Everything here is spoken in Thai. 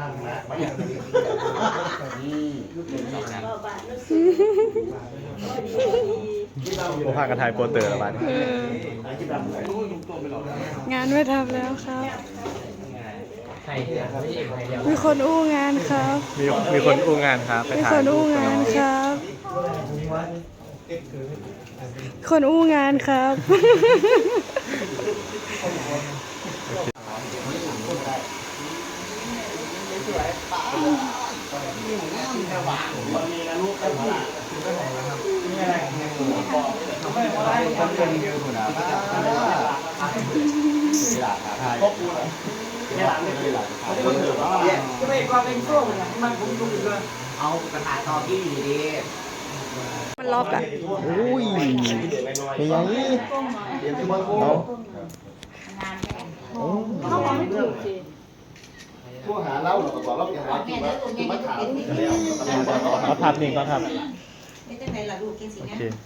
นั่งนะไม่อยากจะดีพวกพากันถ่ายโปสเตอร์แล้วบ้านเออกินดำเลยงานไม่ทำแล้วครับ ใครไม่ใช่ใครเดียวมีคนอู้งานครับ มีมีคนอู้งานครับไปมีถ่าคยนรูอู้ปกังานนครับ คนอู้งานครับมีนะลูกกันว่ามีอะไรต้องเป็นเยอะกว่านะครบกูเลย ไม่หลังไม่หลังคนถือว่าจะไม่ความเป็นช่วงนะมันคงดูเลยเอากระถางตอที่ดีดีมันล็อกอะอุ้ยมียังนี่เดี๋ยวที่มันโค้เอ ทหาเล่าหรอกบอกเราอย่างว่ากินว่ากินมาถามแล้วเอาภาพนิ่งก่อนครับ ไม่ได้ไหนล่ะลูกกินสิโองั้นเค